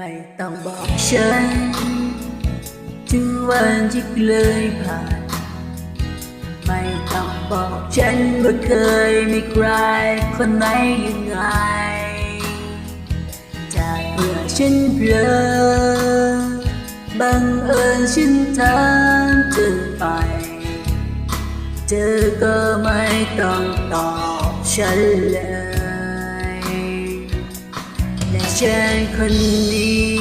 ไม่ต้องบอกฉันถึงวันที่เลยผ่าน ไม่ต้องบอกฉันว่าเคยมีใครคนไหนยังไง จากเมื่อฉันเพลอบังเอิญฉันทำเธอไป เธอก็ไม่ต้องตอบฉันเลย และฉันคนนี้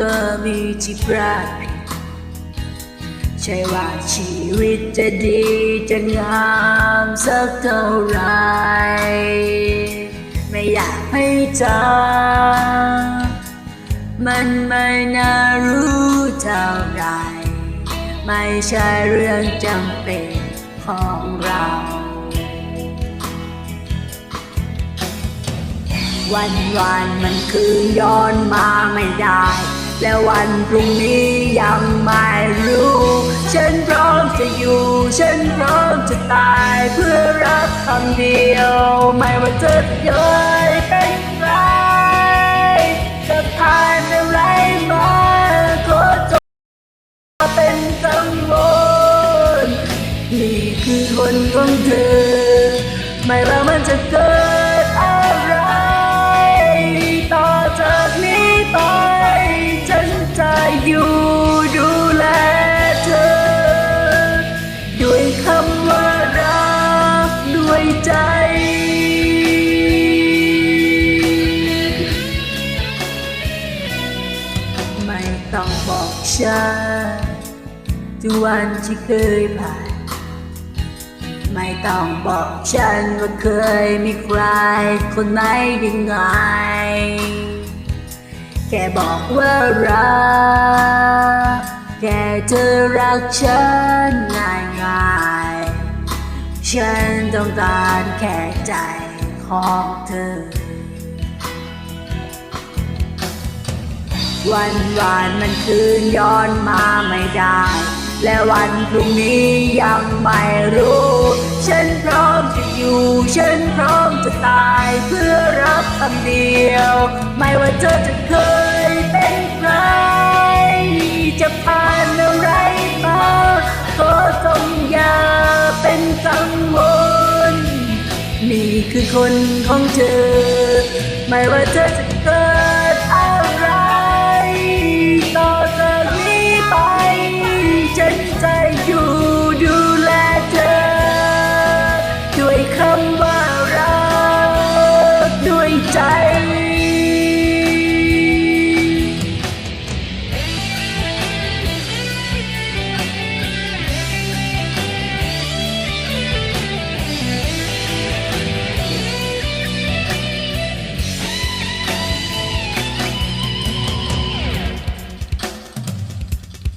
ก็มีที่พลาดผิดใช่ว่าชีวิตจะดีจะงามสักเท่าไร ไม่อยากให้เธอมันไม่น่ารู้เท่าไหรไม่ใช่เรื่องจำเป็นของเรา วันวันมันคือย้อนมาไม่ได้ และวันพรุ่งนี้ยังไม่รู้ ฉันพร้อมจะอยู่ ฉันพร้อมจะตายเพื่อรักคำเดียว ไม่ว่าจะเคยเป็นใครจะผ่านอะไรมาก็จงเป็นกังวลนี่คือคนของเธอ ไม่ว่ามันจะเกิด ใจไม่ต้องบอกฉันทุกวันที่เคยผ่าน ไม่ต้องบอกฉันว่าเคยมีใคร คนไหนยังไง แค่บอกว่ารัก แค่เธอรักฉันง่ายง่าย ฉันต้องการแค่ใจของเธอ วันวานมันคืนย้อนมาไม่ได้ และวันพรุ่งนี้ยังไม่รู้ ฉันพร้อมจะอยู่ ฉันพร้อมจะตายเพื่อรับคำเดียว ไม่ว่าเธอจะเคย สังวนนี่คือคนของเธอ ไม่ว่าเธอจะเกิด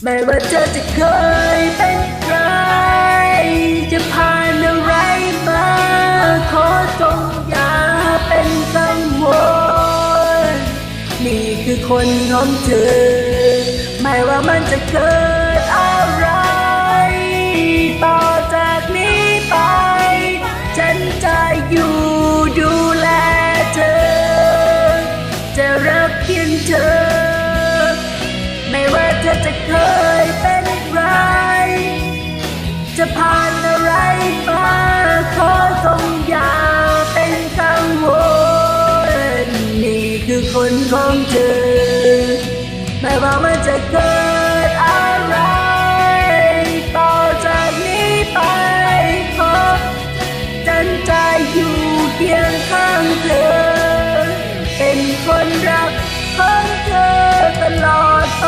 ไม่ว่าเธอจะเคยเป็นใคร จะผ่านอะไรมา ขอจงอย่าเป็นกังวลนี่คือคนของเธอ ไม่ว่ามันจะเกิด จะเคยเป็นใคร จะผ่านอะไรมาขอจงอย่าเป็นกังวลนี่คือคนของเธอไม่ว่ามันจะเกิดอะไร ต่อจากนี้ไปขอฉันใจอยู่เคียงข้างเธอ เป็นคนรักของเธอตลอดไป